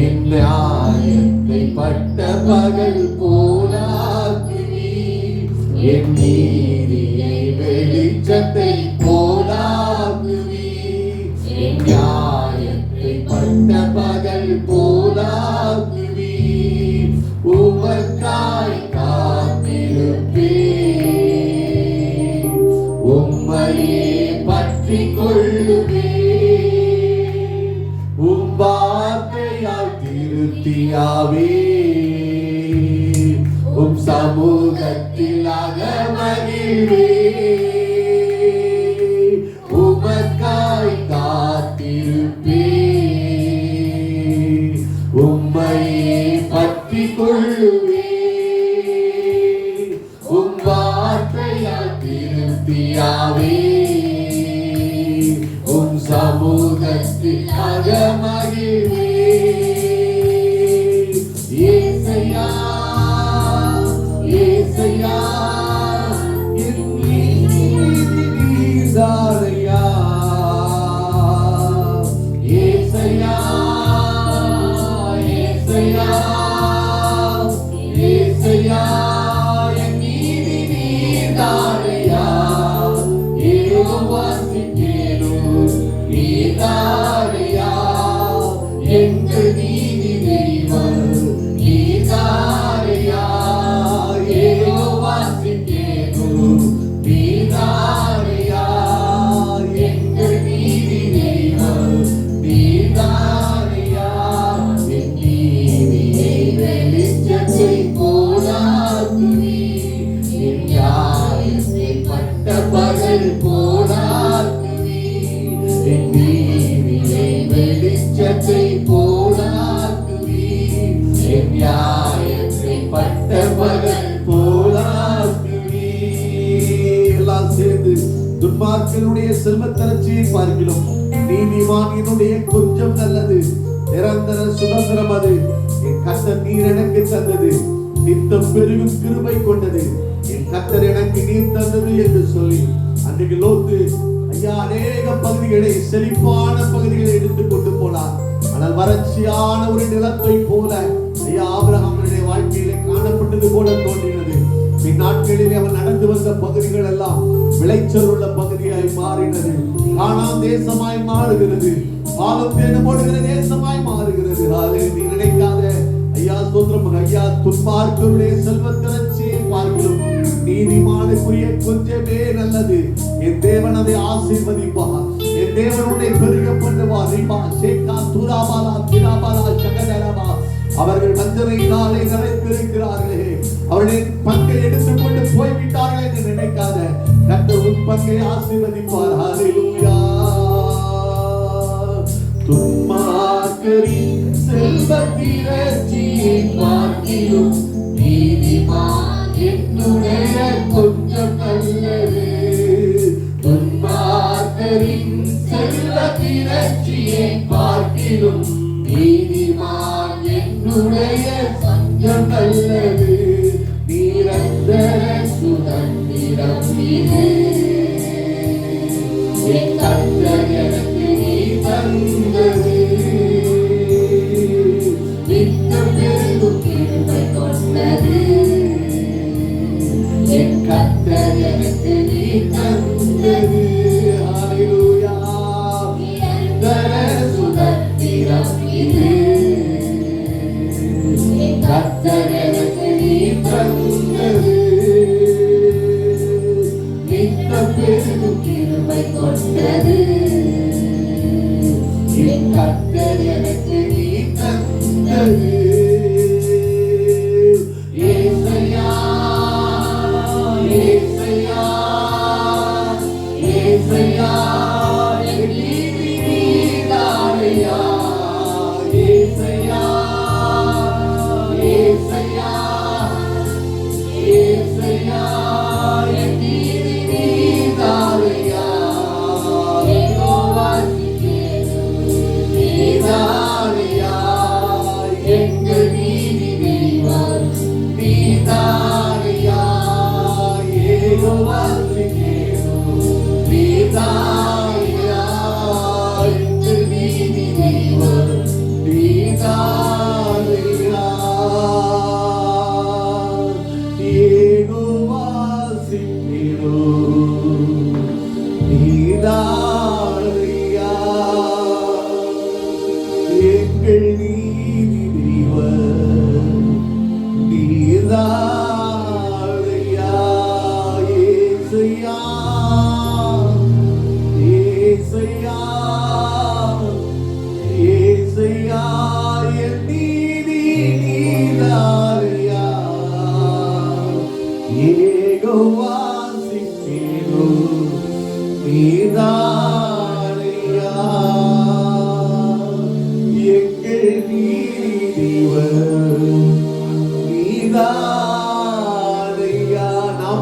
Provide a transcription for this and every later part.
என் ஆயத்தை பட்ட பகல் போலாக்கி என் நீதியை வெளிச்சத்தை போலாக்குவி என் நியாயத்தை பட்ட பகல் போலாக்குவீர் உமக்காய் காத்திருப்பேன். உம்மையே திருப்தியாவே உம் சமூகத்தில் அகமகிழ்வே உமக்காய் காத்திருப்பே உம்மை பற்றி கொள்ளுவே உம் வார்த்தையால் திருப்தியாவே. மக்களுடைய செல்வத்தரட்சியை பார்க்கிறோம். நீதிமானினுடைய கொஞ்சம் நல்லது. நிரந்தர சுதந்திரம் அது. என் கத்த நீர் எனக்கு தந்தது. நித்தம் பெருகும் கிருபை கொண்டது. என் கத்தர் எனக்கு நீர் தந்தது என்று சொல்லி அன்றைக்கு லோத்து ஐயா அநேக பகுதிகளை செழிப்பான பகுதிகளை எடுத்து கொண்டு போனார். ஆனால் வறட்சியான ஒரு நிலத்தை போல ஐயா ஆபிரகாமனுடைய வாழ்க்கையிலே காணப்பட்டது போல தோன்றினது. பின்னாட்களிலே அவன் நடந்து வந்த பகுதிகள் எல்லாம் விளைச்சல் உள்ள பகுதி மாறினது காணாம் தேசமாய் மாறுகிறது. பாலம் தேடும் போடுகிற தேசமாய் மாறுகிறது. ஆலே நீ நினைக்காத. ஐயா ஸ்தோத்திரம் ஐயா துன்பார்க்கருடைய செல்வத்திரட்சியை பார்க்கிறோம். நீதிமானுக்குரிய கொஞ்சமே நல்லது. என் தேவன் அதை ஆசீர்வதிப்பார். என் தேவன் உன்னை பெருக பண்ணுவார். ரிபா சேகா தூராபாலா திராபாலா ஜகதரபா. அவர்கள் வஞ்சனையினாலே நிறைந்திருக்கிறார்களே அவர்களின் பங்கை எடுத்துக்கொண்டு போய்விட்டார்கள் என்று நினைக்காத. கர்த்தர் உன் பங்கை ஆசீர்வதிப்பார் ஹalleluya துன்மார்க்கரின் செல்வத்திரட்சியை பார்க்கிலும் நீதிமான்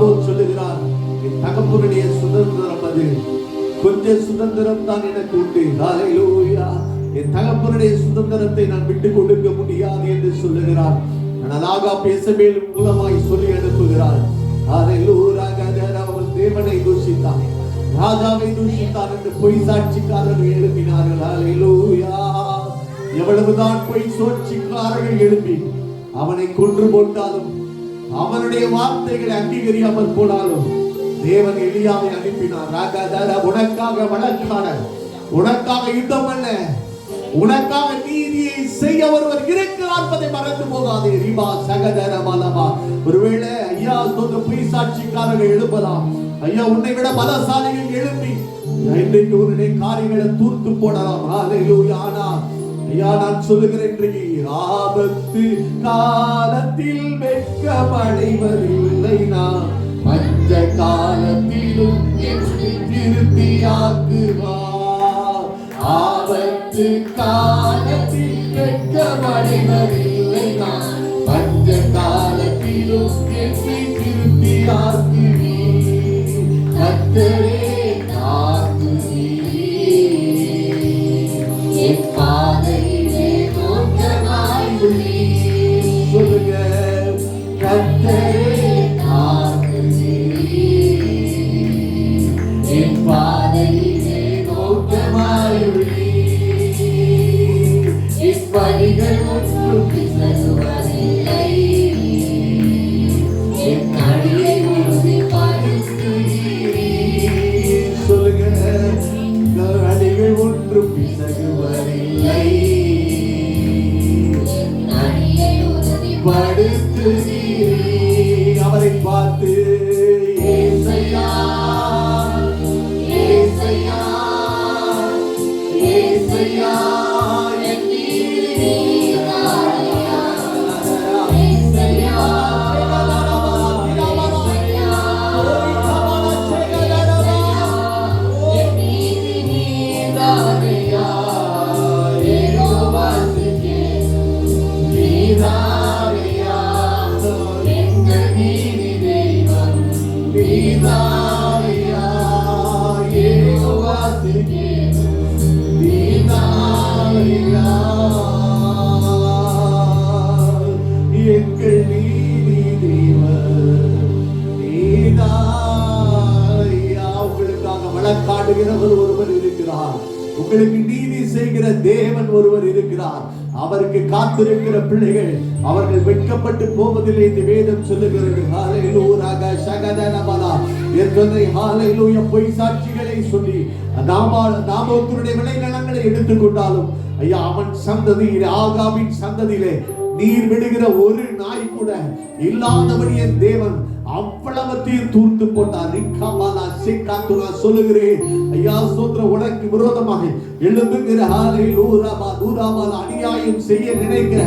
நாமும் சொல்லுகிறார் என் தகப்பனுடைய சுதந்திரம் அது. கொஞ்ச சுதந்திரம் தான் எனக்கு உண்டு. ஹalleluya. என் தகப்பனுடைய சுதந்திரத்தை நான் விட்டு கொடுக்க முடியாது என்று சொல்லுகிறார். ஆனால் ஆகா பேசவேல் மூலமாய் சொல்லி அனுப்புகிறார். ஹalleluya. அவன் தேவனை தூஷித்தான். ராஜாவை தூஷித்தான் என்று பொய் சாட்சிக்காரர்கள் எழுப்பினார்கள். ஹalleluya. எவ்வளவுதான் பொய் சோட்சிக்காரர்கள் எழுப்பி அவனை கொன்று போட்டாலும் அவனுடைய வார்த்தைகளை அங்கீகரியாமல் போனாலும் தேவன் எளியாவை அனுப்பினார். ராகதர உனக்காக வழக்காட உனக்காக யுத்தம் பண்ண உனக்காக நீதியை செய்ய ஒருவர் இருக்கிறார் என்பதை மறந்து போகாதே. ரிபா சகதர மலமா ஒருவேளை ஐயா சொந்த பொய் சாட்சிக்காரர்கள் எழுப்பலாம். ஐயா உன்னை விட பலசாலிகள் எழுப்பி இன்றைக்கு உன்னுடைய காரியங்களை தூர்த்து போடலாம். ஆனா ஐயா நான் சொல்லுகிறேன் இன்றைக்கு ஆபத்து காலத்தில் வெட்கமடைவதில்லை நான் பஞ்ச காலத்திலும் என்னை திருப்தியாக்குவார் ஆபத்து காலத்தில் வெட்கமடைவதில்லை நான் பஞ்ச காலத்திலும் என்னை திருப்தியாக்குவீர் கத்தரே உங்களுக்கு நீதி செய்கிற தேவன் ஒருவர் இருக்கிறார். அவருக்கு காத்திருக்கிற பிள்ளைகள் அவர்கள் வெட்கப்பட்டு போவதில்லை இந்த வேதம் சொல்லுகிறது. ஹalleluya சகதனபலா. ஏற்கனவே ஹalleluya பொய் சாட்சிகளை சொல்லி நாம நாமத்தினுடைய விளைநிலங்களை எடுத்துக்கொண்டாலும் ஐயா அவன் சந்ததியிலே ஆகாவின் சந்ததியிலே நீர் விடுகிற ஒரு நாய் கூட இல்லாதபடி என் தேவன் அவ்வளவத்தையும் தூர்த்து போட்டார். ரிக்காமாலா சிக்காத்து நான் சொல்லுகிறேன். ஐயா சோத்ர உனக்கு விரோதமாக எழும்புகிற ஆலை லூராமா லூராமால் அநியாயம் செய்ய நினைக்கிற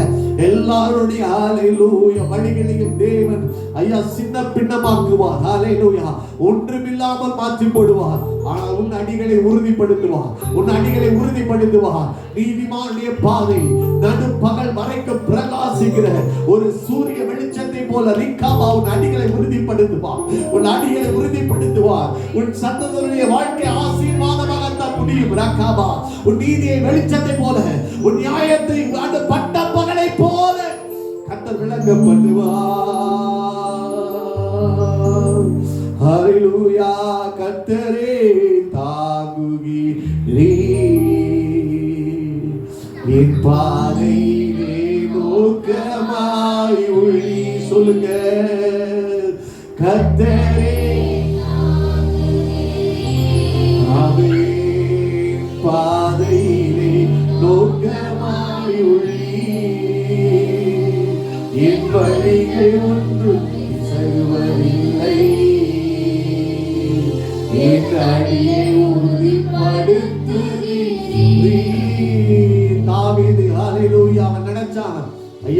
எல்லாருடைய ஆலை லூய வழிகளையும் தேவன் ஐயா சின்ன பின்னமாக்குவார். ஆலை லூயா ஒன்றுமில்லாமல் மாற்றி போடுவார் ஆனால் உன் அடிகளை உறுதிப்படுத்துவார். உன் அடிகளை உறுதிப்படுத்துவார். நீதிமானுடைய பாதை நடு பகல் வரைக்கும் பிரகாசிக்கிற ஒரு சூரிய வெளி போல ரிக்காவா உன் அடிகளை உறுதிப்படுத்துவார். உன் அடிகளை உறுதிப்படுத்துவார். உன் சந்ததனுடைய வாழ்க்கை ஆசீர்வாதமாகத்தான் முடியும். ரக்காபா உன் நீதியை வெளிச்சத்தை போல உன் நியாயத்தை அந்த பட்ட பகலை போல கத்தர் விளங்க பண்ணுவா ஹalleluya கத்தரே தாங்குகிறீ என் பாதை நோக்கமாய் ஒளி சொல்லுங்க கத்தரே ஆமென். பாதையிலே நோக்கமாய் ஒளி என் வழிகள்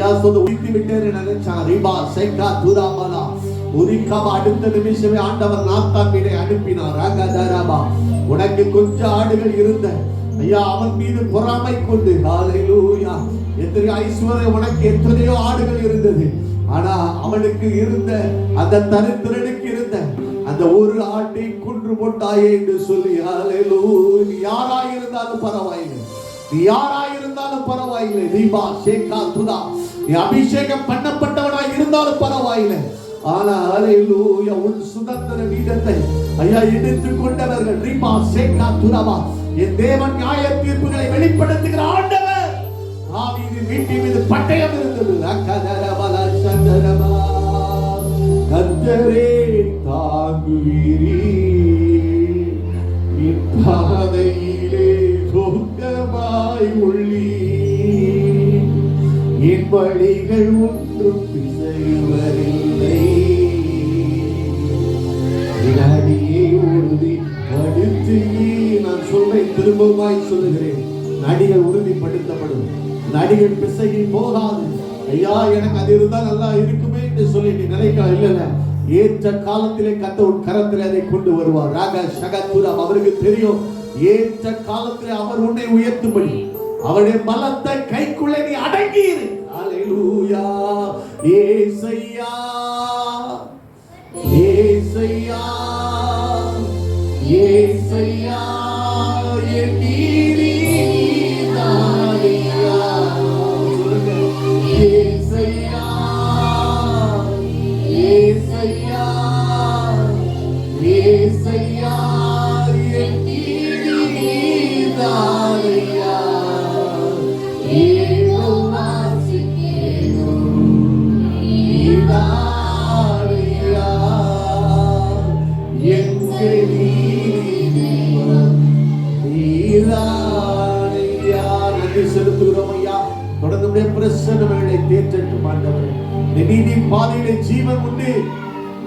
ஐயா உயிர்த்து விட்டேன்னு நினைச்சான் ரிபா செக்கா துராபலா. உரிக்காம அடுத்த நிமிஷமே ஆண்டவர் நாத்தான் மீதை அனுப்பினார். ரகதரபா உனக்கு கொஞ்சம் ஆடுகள் இருந்த. ஐயா அவன் மீது பொறாமை கொண்டு. ஹalleluya. எத்தனை ஐஸ்வர்யம் உனக்கு எத்தனையோ ஆடுகள் இருந்தது. ஆனா அவனுக்கு இருந்த அந்த தரித்திரனுக்கு இருந்த அந்த ஒரு ஆட்டை குன்று போட்டாயே என்று சொல்லி ஹalleluya. யாராயிருந்தாலும் பரவாயில்லை. நீ யாராயிருந்தாலும் பரவாயில்லை. தீபா சேகா துதா நீ அபிஷேகம் பண்ணப்பட்டவனாய் இருந்தாலும் பரவாயில்லை. ஆனா ஹalleluya உன் சுதந்திர வீதத்தை ஐயா எடுத்துக் கொண்டவர்கள். என் தேவன் நியாய தீர்ப்புகளை வெளிப்படுத்துகிற ஆண்டவர். மீது பட்டயம் இருந்தது. வழிகள் ஒன்றும் பிசைவதில்லை என் உறுதி படுத்தி நான் சொல்றேன் திரும்பமாய் சொல்லுகிறேன். நடிகள் உறுதிப்படுத்தப்படும். நடிகள் பிசையில் போகாது. ஐயா எனக்கு அது இருந்தால் நல்லா இருக்குமே என்று சொல்லி நீ நினைக்க இல்லைல்ல ஏற்ற காலத்திலே கத்த உன் அதை கொண்டு வருவார். ராக சகத்துரம் அவருக்கு தெரியும். ஏற்ற காலத்திலே அவர் உன்னை உயர்த்தும்படி. அவருடைய பலத்தை கைக்குள்ளே நீ அடங்கியிரு ஹalleluya ஏசையா ஏசையா ஏசையா என்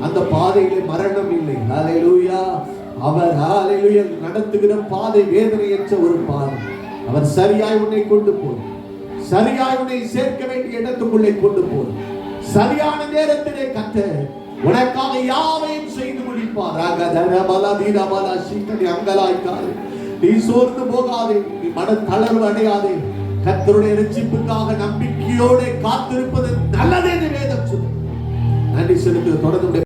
அந்த பாதையிலே மரணம் இல்லை. ஹalleluya அவர் ஹalleluya நடத்துகிற பாதை வேதனையற்ற ஒரு பாதை. அவர் சரியாய் உன்னை கொண்டு போய் சரியாய் உன்னை சேர்க்க வேண்டிய இடத்துக்குள்ளே கொண்டு போய் சரியான நேரத்திலே கத்த உனக்காக யாவையும் செய்து முடிப்பார். அகதர பலதீன பல சீக்கடி அங்கலாய்க்காது நீ சோர்ந்து போகாதே. நீ மன தளர்வு அடையாதே. கத்தருடைய ரட்சிப்புக்காக நம்பிக்கையோடு காத்திருப்பது நல்லதே என்று வேதம் சொல்லு நன்றி செலுத்துக தொடர்ந்து